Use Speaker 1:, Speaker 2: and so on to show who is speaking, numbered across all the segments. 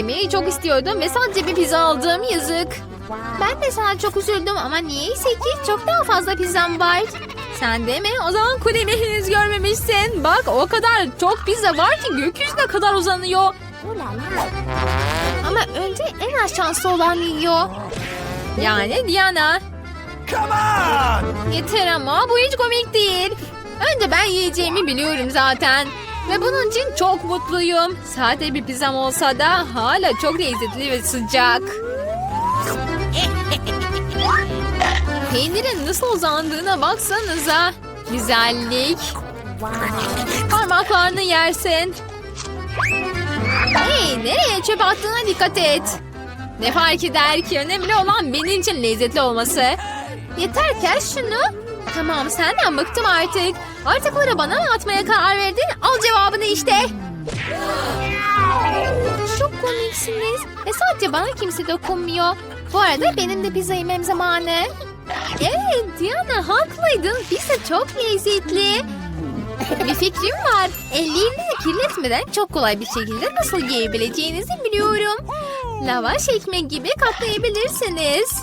Speaker 1: yemeyi çok istiyordum ve sadece bir pizza aldım yazık. Ben de sana çok üzüldüm ama niyeyse ki çok daha fazla pizzam var. Sen de mi? O zaman kulemi henüz görmemişsin. Bak o kadar çok pizza var ki gökyüzüne kadar uzanıyor. Ama önce en az şanslı olan yiyor. Yani Diana.
Speaker 2: Come on!
Speaker 1: Yeter ama bu hiç komik değil. Önce ben yiyeceğimi biliyorum zaten. Ve bunun için çok mutluyum. Sade bir pizzam olsa da hala çok lezzetli ve sıcak. Peynirin nasıl uzandığına baksanıza. Güzellik. Parmaklarını yersin. Hey nereye çöp attığına dikkat et. Ne fark eder ki önemli olan benim için lezzetli olması. Yeter kes şunu. Tamam senden bıktım artık. Artıkları bana mı atmaya karar verdin? Al işte. Çok komiksiniz. Ve sadece bana kimse dokunmuyor. Bu arada benim de pizza yemem zamanı. Evet Diana haklıydın. Pizza çok lezzetli. Bir fikrim var. Ellerini kirletmeden çok kolay bir şekilde nasıl yiyebileceğinizi biliyorum. Lavaş ekmek gibi katlayabilirsiniz.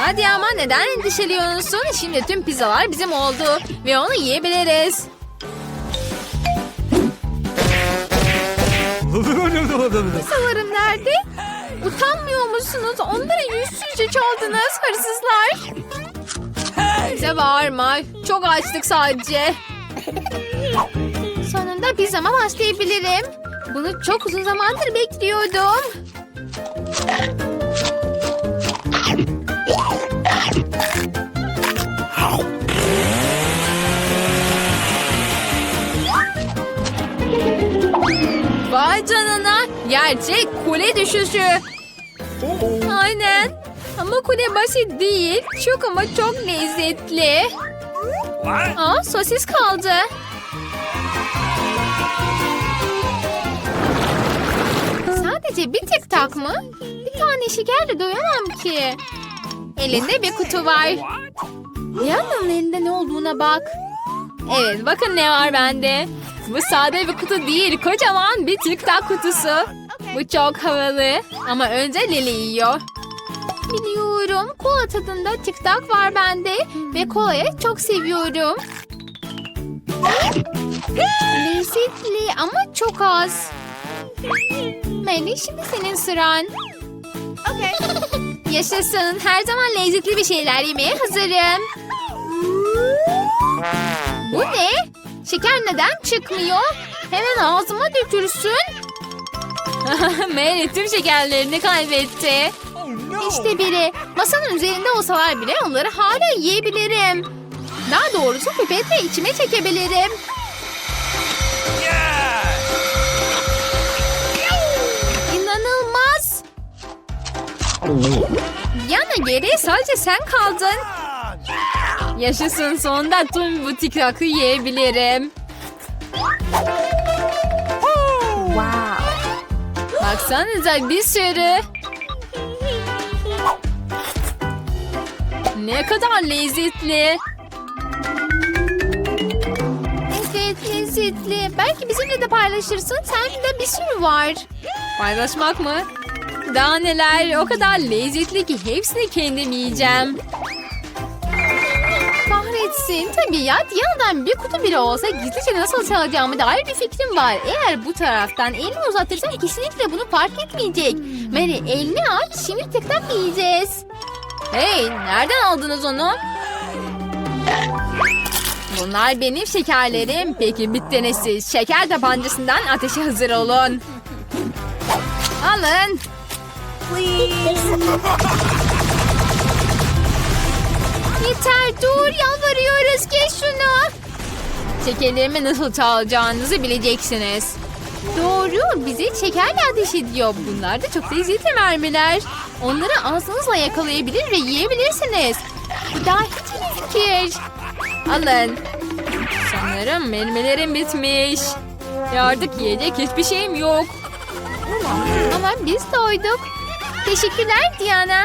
Speaker 1: Hadi ama neden endişeliyorsun? Şimdi tüm pizzalar bizim oldu ve onu yiyebiliriz. Pizzalarım nerede? Utanmıyor musunuz? Onları yüzsüzce çaldınız hırsızlar. Bize bağırma. Çok açtık sadece. Sonunda pizzama başlayabilirim. Bunu çok uzun zamandır bekliyordum. Vay canına. Gerçek kule düşüşü. Aynen. Ama kule basit değil. Çok ama çok lezzetli. Aa sosis kaldı. Sadece bir tek tak mı? Bir tane şekerle doyamam ki. Elinde bir kutu var. Yanın elinde ne olduğuna bak. Evet bakın ne var bende. Bu sade bir kutu değil kocaman bir tic tac kutusu. Bu çok havalı ama önce Lili yiyor. Biliyorum kola tadında tic tac var bende ve kolayı çok seviyorum. Lezzetli ama çok az. Melih şimdi senin sıran. Yaşasın her zaman lezzetli bir şeyler yemeye hazırım. Bu ne? Şeker neden çıkmıyor? Hemen ağzıma dökülsün. Mary tüm şekerlerini kaybetti. İşte biri. Masanın üzerinde olsalar bile onları hala yiyebilirim. Daha doğrusu pipetle içime çekebilirim. İnanılmaz. Yana geriye sadece sen kaldın. Yaşasın sonunda tüm bu tiktakı yiyebilirim. Baksanıza bir sürü. Ne kadar lezzetli. Evet lezzetli. Belki bizimle de paylaşırsın. Sende bir sürü var. Paylaşmak mı? Daha neler o kadar lezzetli ki hepsini kendim yiyeceğim. Kahretsin. Tabii ya Diyana'dan bir kutu bile olsa gizlice nasıl çalacağımı dair bir fikrim var. Eğer bu taraftan elini uzatırsan kesinlikle bunu fark etmeyecek. Mary elini aç şimdi tek tak yiyeceğiz. Hey nereden aldınız onu? Bunlar benim şekerlerim. Peki bittiniz siz. Şeker tabancasından ateşe hazır olun. Alın. Yeter dur yalvarıyoruz kes şunu. Şekerlerimi nasıl çalacağınızı bileceksiniz. Doğru, bizi şekerle ateş ediyor. Bunlar da çok lezzetli mermiler. Onları ağzınızla yakalayabilir ve yiyebilirsiniz. Bu daha hiç iyi fikir. Alın. Sanırım mermilerim bitmiş. Ve artık yiyecek hiçbir şeyim yok. Ama biz doyduk. Teşekkürler Diana.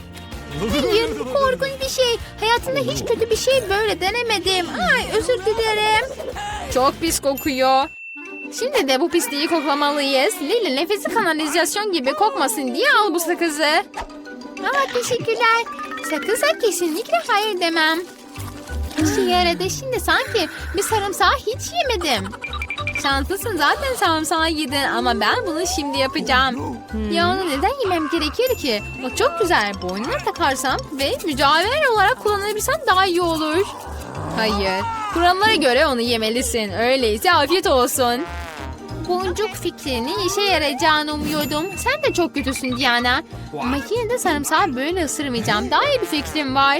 Speaker 1: Hayır, bu korkunç bir şey. Hayatımda hiç kötü bir şey böyle denemedim. Ay, özür dilerim. Çok pis kokuyor. Şimdi de bu pisliği koklamalıyız. Lili nefesi kanalizasyon gibi kokmasın diye al bu sakızı. Aa, teşekkürler. Sakıza kesinlikle hayır demem. İşe yaradı. Şimdi sanki bir sarımsağı hiç yemedim. Şanslısın zaten sarımsağı yedin ama ben bunu şimdi yapacağım. Ya onu neden yemem gerekir ki? O çok güzel. Boynuna takarsam ve mücadele olarak kullanabilsem daha iyi olur. Hayır. Kurallara göre onu yemelisin. Öyleyse afiyet olsun. Boncuk fikrinin işe yarayacağını umuyordum. Sen de çok kötüsün Diana. Ama yine de sarımsağı böyle ısırmayacağım. Daha iyi bir fikrim var.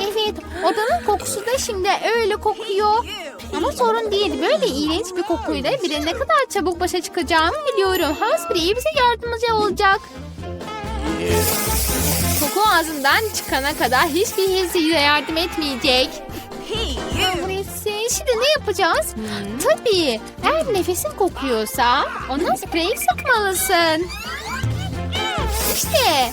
Speaker 1: Evet, odanın kokusu da şimdi öyle kokuyor. Ama sorun değil. Böyle iğrenç bir kokuyla bile ne kadar çabuk başa çıkacağımı biliyorum. Hansbury bize yardımcı olacak. Koku ağzından çıkana kadar hiçbir his size yardım etmeyecek. Şimdi ne yapacağız? Tabii, eğer nefesin kokuyorsa ona sprey sıkmalısın. İşte.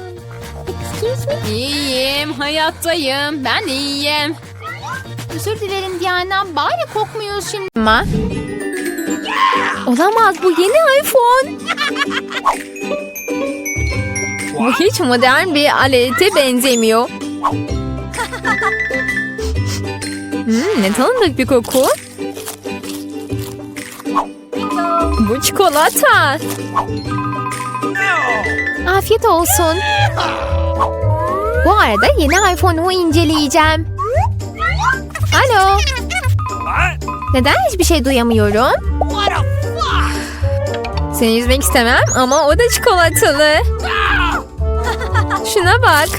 Speaker 1: İyiyim, hayattayım. Ben iyiyim. Özür dilerim Diana. Bari kokmuyoruz şimdi. Ama... Olamaz bu yeni iPhone. Bu hiç modern bir alete benzemiyor. Hmm, ne tanıdık bir koku. Bu çikolata. Afiyet olsun. Bu arada yeni iPhone'umu inceleyeceğim. Alo. Neden hiçbir şey duyamıyorum? Seni üzmek istemem ama o da çikolatalı. Şuna bak.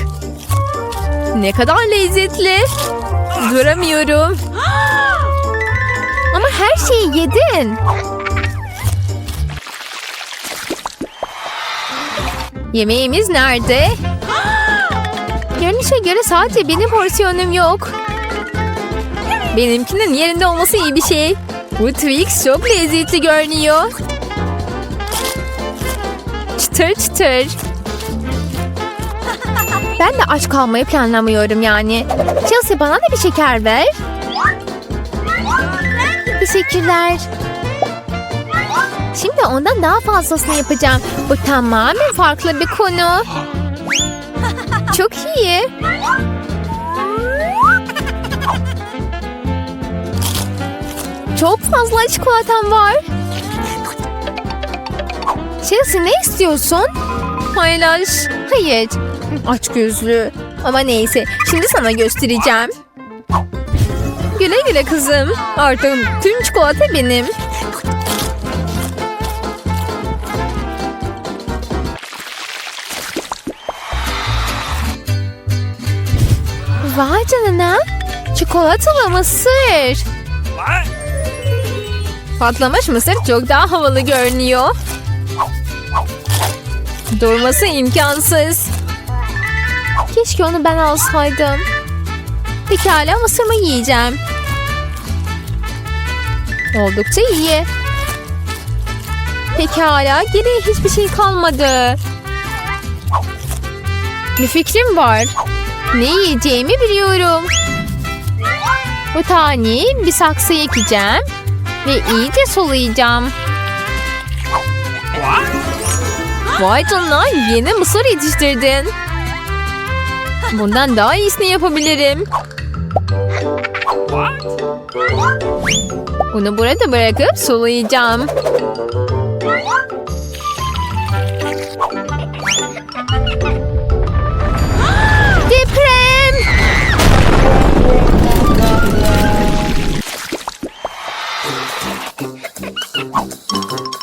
Speaker 1: Ne kadar lezzetli. Duramıyorum. Ama her şeyi yedin. Yemeğimiz nerede? Görünüşe göre sadece benim porsiyonum yok. Benimkinin yerinde olması iyi bir şey. Bu Twix çok lezzetli görünüyor. Çıtır çıtır. Ben de aç kalmayı planlamıyorum yani. Chelsea bana da bir şeker ver. Teşekkürler. Şimdi ondan daha fazlasını yapacağım. Bu tamamen farklı bir konu. Çok iyi. Çok fazla çikolatam var. Chelsea ne istiyorsun? Paylaş. Hayır. Aç gözlü. Ama neyse. Şimdi sana göstereceğim. Güle güle kızım. Artık tüm çikolata benim. Vay canına. Çikolatalı mısır. Patlamış mısır çok daha havalı görünüyor. Durması imkansız. Keşke onu ben alsaydım. Pekala mısırımı yiyeceğim. Oldukça iyi. Pekala geriye hiçbir şey kalmadı. Bir fikrim var. Ne yiyeceğimi biliyorum. Bu taneyi bir saksıya ekeceğim. Ve iyice sulayacağım. Vay canına yeni mısır yetiştirdin. Bundan daha iyisini yapabilirim. Bunu burada bırakıp sulayacağım.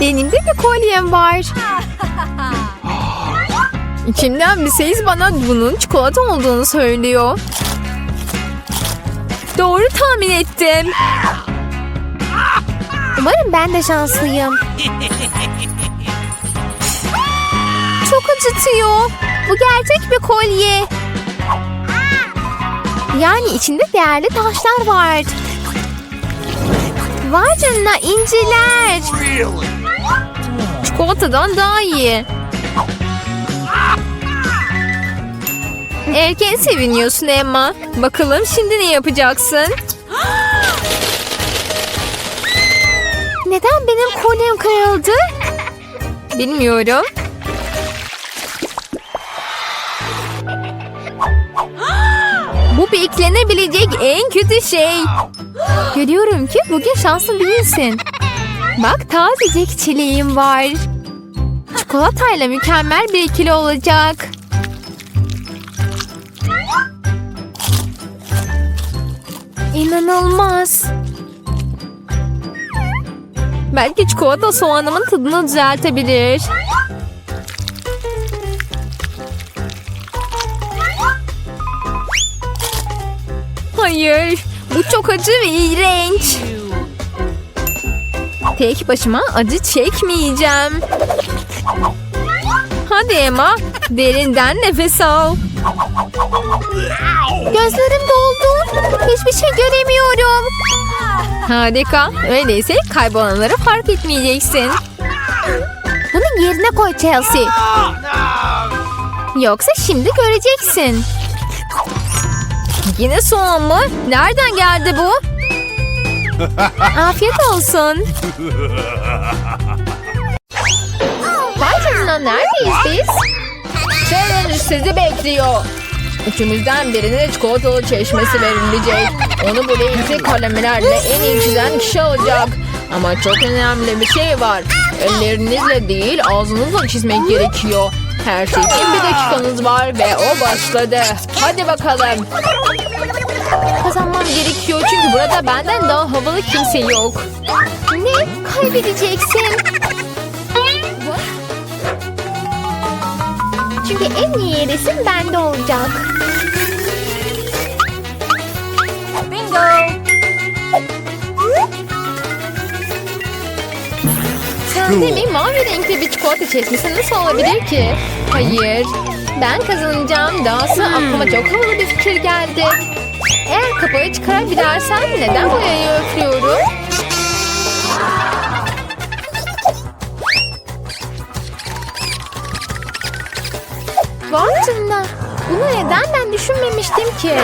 Speaker 1: Benim de bir kolyem var. İçimden bir ses bana bunun çikolata olduğunu söylüyor. Doğru tahmin ettim. Umarım ben de şanslıyım. Çok acıtıyor. Bu gerçek bir kolye. Yani içinde değerli taşlar var. Vay canına inciler.
Speaker 2: Really?
Speaker 1: Çikolatadan daha iyi. Erken seviniyorsun Emma. Bakalım şimdi ne yapacaksın? Neden benim kolyem kırıldı? Bilmiyorum. Bu beklenebilecek en kötü şey. Görüyorum ki bugün şanslı değilsin. Bak tazecik çileğim var. Çikolatayla mükemmel bir ikili olacak. İnanılmaz. Belki çikolata soğanımın tadını düzeltebilir. Hayır, bu çok acı ve iğrenç. Tek başıma acı çekmeyeceğim. Hadi Emma, derinden nefes al. Gözlerim doldu. Hiçbir şey göremiyorum. Harika. Öyleyse kaybolanları fark etmeyeceksin. Bunu yerine koy Chelsea. Yoksa şimdi göreceksin. Yine soğan mı? Nereden geldi bu? Afiyet olsun. Canına neredeyiz biz? Challenge sizi bekliyor. Üçümüzden birine çikolatalı çeşmesi verilecek. Onu bu renkli kalemelerle en iyi çizen kişi olacak. Ama çok önemli bir şey var. Ellerinizle değil ağzınızla çizmek gerekiyor. Her şey için bir dakikanız var ve o başladı. Hadi bakalım. Kazanmam gerekiyor çünkü burada benden daha havalı kimse yok. Ne? Kaybedeceksin. Çünkü en iyi resim bende olacak. Bingo. Sende mi mavi renkli bir çikolata çeşmesi nasıl olabilir ki? Hayır. Ben kazanacağım. Dahası aklıma çok havalı bir fikir geldi. Eğer kapağı çıkarabilirsem neden boyayı öflüyorum? Canına. Bunu neden ben düşünmemiştim ki?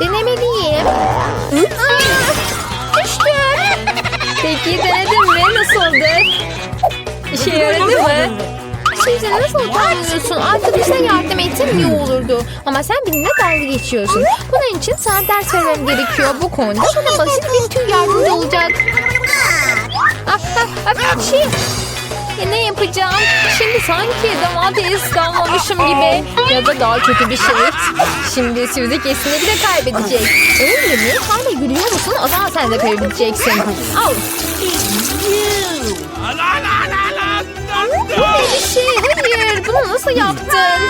Speaker 1: Denemeliyim. Aa, düştüm. Peki denedim ve nasıldı? İşe yaradı mı? Şimdi nasıl utanmıyorsun? Arkadaşına yardım etsen iyi olurdu. Ama sen benimle dalga geçiyorsun. Bunun için sana ders vermem gerekiyor. Bu konuda bana basit bir tüy yardımcı olacak. Ah, ah, ah, şey. E, ne yapacağım? Şimdi sanki domates damlamışım gibi. Ya da daha kötü bir şey. Şimdi Suzy kesinlikle kaybedecek. Öyle mi? Hala gülüyor musun? O zaman sen de kaybedeceksin. Al.
Speaker 2: La, no.
Speaker 3: Bir şey hayır bunu nasıl yaptın?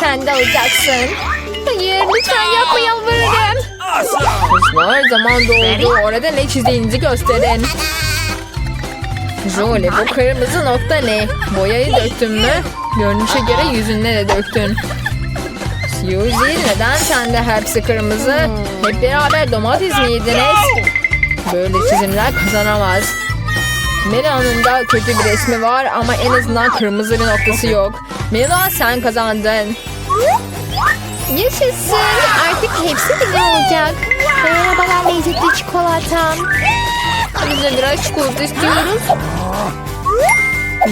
Speaker 3: Sen de alacaksın. Hayır lütfen yapma yalvarırım.
Speaker 1: Kızlar zaman doldu. Orada ne çizdiğinizi gösterin. Jolie bu kırmızı nokta ne? Boyayı döktün mü? Görünüşe göre yüzüne de döktün. Suzy neden sende hepsi kırmızı? Hep beraber domates mi yediniz? Böyle çizimler kazanamaz. Mela'nın da kötü bir resmi var ama en azından kırmızı bir noktası yok. Mela sen kazandın.
Speaker 3: Yaşasın. Artık hepsi benim olacak. Merhabalar lezzetli çikolatam.
Speaker 1: Biz de biraz çikolata istiyoruz.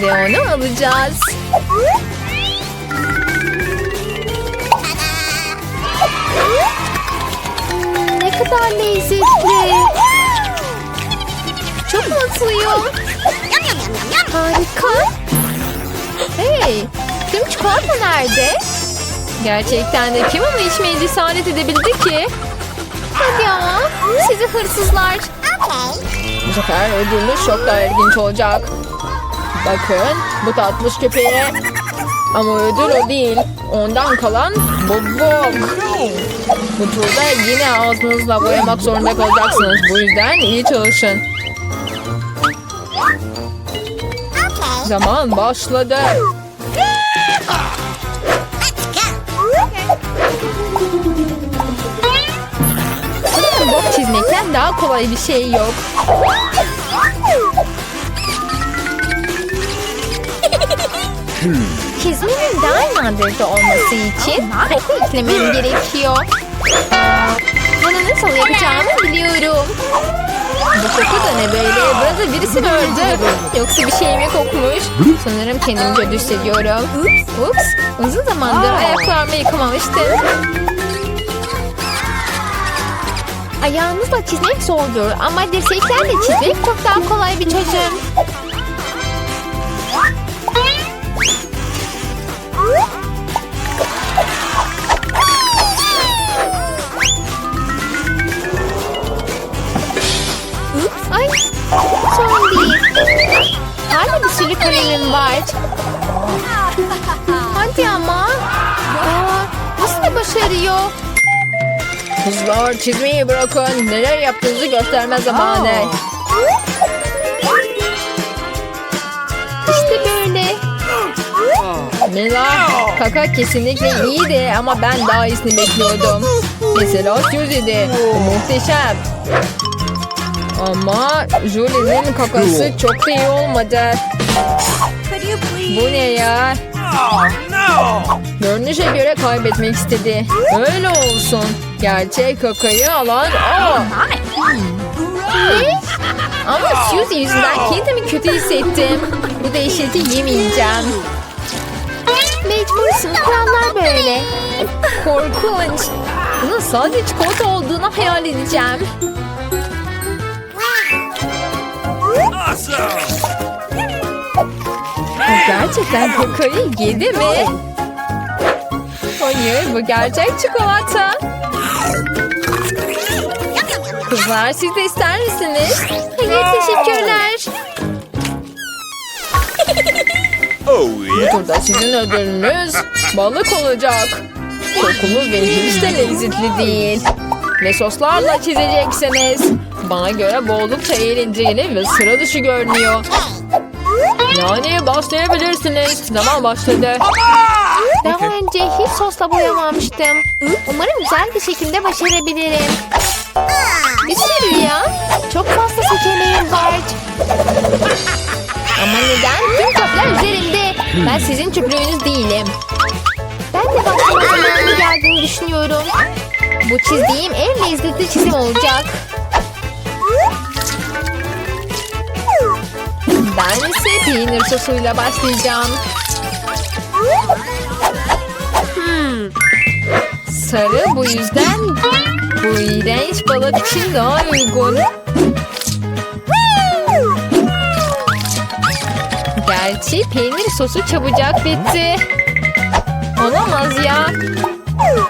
Speaker 1: Ve onu alacağız.
Speaker 3: Hmm, ne kadar lezzetli. Çok mutluyum. Harika. Hey, tüm çikolata nerede?
Speaker 1: Gerçekten de kim onu içmeye cesaret edebildi ki?
Speaker 3: Hadi ama. Sizi hırsızlar.
Speaker 1: Bu sefer ödülümüz çok daha ilginç olacak. Bakın bu tatlış köpeğe. Ama ödül o değil. Ondan kalan bu bok. Bu turda yine ağzınızla boyamak zorunda kalacaksınız. Bu yüzden iyi çalışın. Zaman başladı. Bok çizmekten daha kolay bir şey yok.
Speaker 3: Çizmenin daha nadirde olması için koku eklemem gerekiyor. Bunu nasıl yapacağımı biliyorum.
Speaker 1: Bu koku da ne böyle? Burada birisi mi öldü? Yoksa bir şey mi kokmuş? Sanırım kendimi kötü hissediyorum. Ups, uzun zamandır ayaklarımı yıkamamıştım.
Speaker 3: Ayağınızla çizmek zordur ama dirseklerle çizmek çok daha kolay bir çözüm. Sürü kalemim var. Hadi ama. Aa, nasıl da başarıyor?
Speaker 1: Kızlar çizmeyi bırakın. Neler yaptığınızı gösterme zamanı.
Speaker 3: İşte böyle.
Speaker 1: Mila, kaka kesinlikle iyiydi ama ben daha iyisini bekliyordum. Mesela Susie'di. Muhteşem. Ama Julie'nin kakası çok da iyi olmadı. Bu ne ya? Görünüşe göre kaybetmek istedi. Öyle olsun. Gerçek kakayı alan o.
Speaker 3: Ne?
Speaker 1: Ama Suzy yüzünden kendimi kötü hissettim. Bu dehşeti yemeyeceğim.
Speaker 3: Mecbursun. Kurallar böyle.
Speaker 1: Korkunç. Bunun sadece çikolata olduğunu hayal edeceğim. Bu gerçekten kakayı yedi mi? Hayır bu gerçek çikolata. Kızlar siz de ister misiniz?
Speaker 3: Hayır teşekkürler.
Speaker 2: Oh
Speaker 1: Bu
Speaker 2: yeah!
Speaker 1: turda sizin ödülünüz balık olacak. Kokulu ve hiç de lezzetli değil. Ve soslarla çizeceksiniz. Bana göre bu oldukça eğlenceli ve sıra dışı görünüyor. Yani başlayabilirsiniz. Zaman başladı.
Speaker 3: Daha önce hiç sosla boyamamıştım. Umarım güzel bir şekilde başarabilirim. Bir sürü ya. Çok fazla seçeneğim var. Ama neden? Tüm kaplar üzerimde. Ben sizin çöplüğünüz değilim. Ben de başlama zamanı geldiğini düşünüyorum. Bu çizdiğim en lezzetli çizim olacak.
Speaker 1: Ben ise peynir sosuyla başlayacağım. Hmm. Sarı bu yüzden bu iğrenç balık için daha uygun. Gerçi peynir sosu çabucak bitti. Olamaz ya.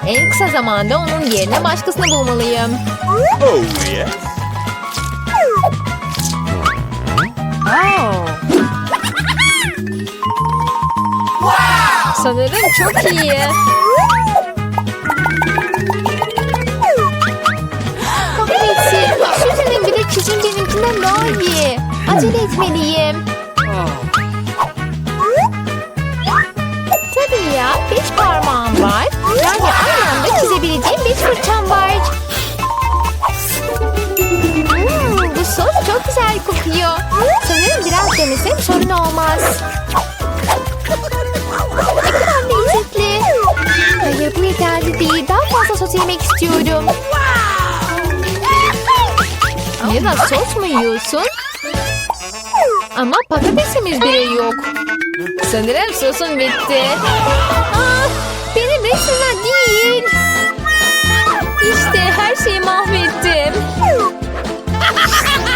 Speaker 1: En kısa zamanda onun yerine başkasını bulmalıyım.
Speaker 2: Oh yeah!
Speaker 3: Sanırım çok iyi.
Speaker 1: Kahretsin. Suzy'nin bile çizim benimkinden daha iyi. Acele etmeliyim. Tabii ya. Beş parmağım var. Yani aynı anda çizebileceğim beş fırçam var. Hmm, bu sos çok güzel kokuyor. Sanırım biraz denesem sorun olmaz. İstiyorum. Da sos mu yiyorsun? Ama patatesimiz bile yok.
Speaker 3: Sanırım sosun bitti.
Speaker 1: Ah, benim resimler değil.
Speaker 3: İşte her şeyi mahvettim.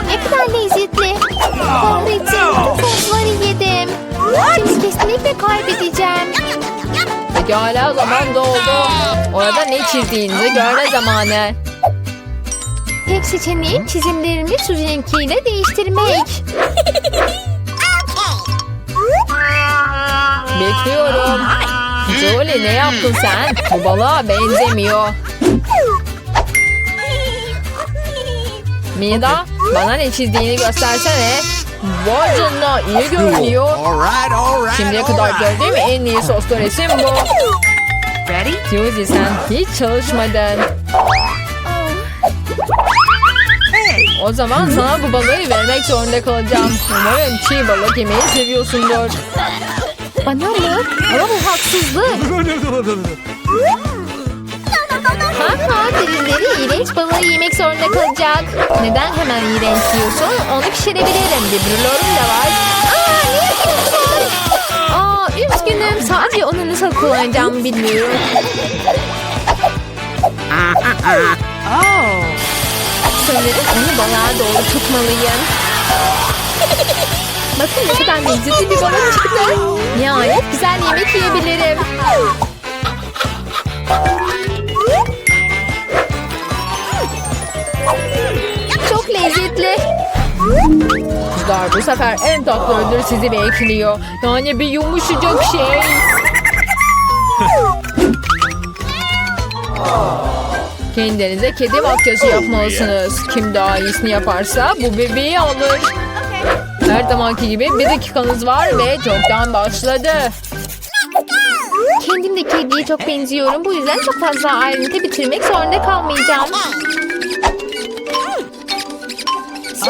Speaker 1: Ne kadar lezzetli. Kahretsin. Sosları yedim. Şimdi kesinlikle kaybedeceğim.
Speaker 3: Pekala zaman doldu. Orada ne çizdiğinizi görme zamanı.
Speaker 1: Tek seçeneğim çizimlerimi Suzy'ninkiyle değiştirmek.
Speaker 3: Bekliyorum. Jolie ne yaptın sen? Bu balığa benzemiyor. Mida bana ne çizdiğini göstersene. Vay canına iyi görünüyor.
Speaker 2: All right, all right.
Speaker 3: Şimdiye kadar gördüğüm en iyi soslu resim bu.
Speaker 4: Ready?
Speaker 3: Suzy sen hiç çalışmadın. O zaman sana bu balığı vermek zorunda kalacağım. Umarım çiğ balık yemeyi seviyorsundur.
Speaker 1: Bana mı? Ama bu haksızlık. Ha ha birileri iğrenç balığı yemek zorunda kalacak. Neden hemen iğrenç diyorsun? Onu pişirebilirim. Bir brülörüm de var. Aa ne yapıyorsun? Aa üzgünüm. Sadece onu nasıl kullanacağımı bilmiyorum.
Speaker 4: Oh.
Speaker 1: Sanırım onu balığa doğru tutmalıyım. Bakın ne kadar lezzetli bir balık çıktı. Nihayet güzel yemek yiyebilirim.
Speaker 3: Kızlar bu sefer en tatlı ödül sizi bekliyor. Yani bir yumuşacak şey. Kendinize kedi makyajı yapmalısınız. Kim daha iyisini yaparsa bu bebeği alır. Her zamanki gibi bir dakikanız var ve çoktan başladı.
Speaker 1: Kendim de kediye çok benziyorum. Bu yüzden çok fazla ayrıntı bitirmek zorunda kalmayacağım.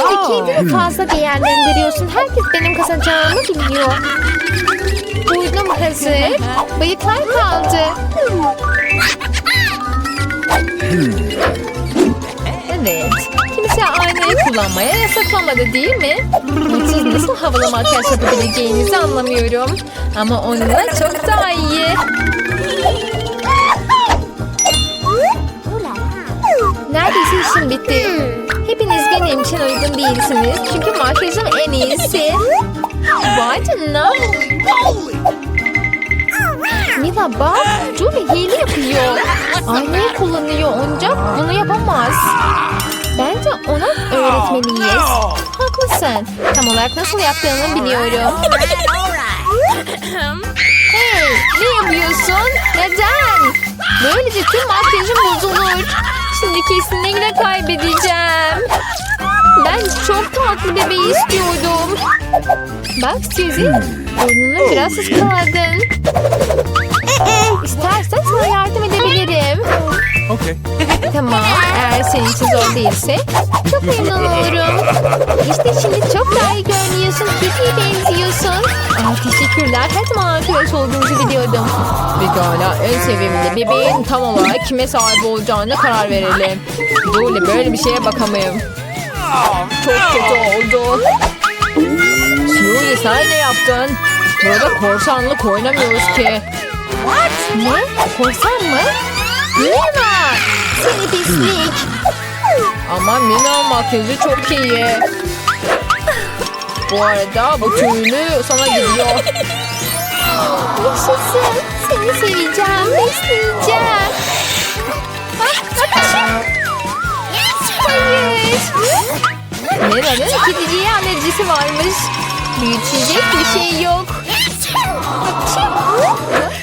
Speaker 1: Şimdi kendini fazla değerlendiriyorsun. Herkes benim kazanacağımı biliyor. Duydum hazır. Bıyıklar kaldı.
Speaker 3: Evet. Kimse aynayı kullanmaya yasaklamadı değil mi? Siz nasıl havalı makyaj yapabileceğinizi anlamıyorum. Ama onunla çok daha iyi.
Speaker 1: Neredeyse işim bitti. Vay canına. Mila bak. Julie hile yapıyor. Aynayı kullanıyor ancak bunu yapamaz. Bence ona öğretmeliyiz. Haklısın. Tam olarak nasıl yaptığını biliyorum. Hey ne yapıyorsun? Neden? Böylece tüm makyajım bozulur. Şimdi kesinlikle kaybedeceğim. Ben çok tatlı bebeği istiyordum. Bak Suzy, burnunu biraz ıskaladın. İstersen sana yardım edebilirim.
Speaker 2: Okay.
Speaker 1: Tamam, eğer senin için zor değilse çok memnun olurum. İşte şimdi çok daha iyi görünüyorsun, kediye benziyorsun. Aa, teşekkürler, her zaman arkadaş olduğumuzu biliyordum.
Speaker 3: Pekala en sevimli bebeğin tam olarak kime sahip olacağına karar verelim. Julie böyle bir şeye bakamayım. Çok kötü oldu. Julie sen ne yaptın? Burada korsanlık oynamıyoruz ki.
Speaker 1: Ne? Korsan mı? Mina! Seni pislik.
Speaker 3: Ama Mina makyajı çok iyi. Bu arada bu tüylü sana gidiyor.
Speaker 1: Yaşasın. Seni seveceğim, besleyeceğim. Ah, hapşi. Hayır.
Speaker 3: Mina'nın
Speaker 1: Kediciye alerjisi varmış. Büyütecek bir şey yok.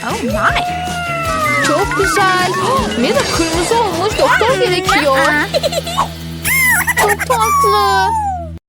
Speaker 3: Oh, nice.
Speaker 1: Çok güzel. Mira kırmızı olmuş doktor gerekiyor.
Speaker 5: Çok tatlı.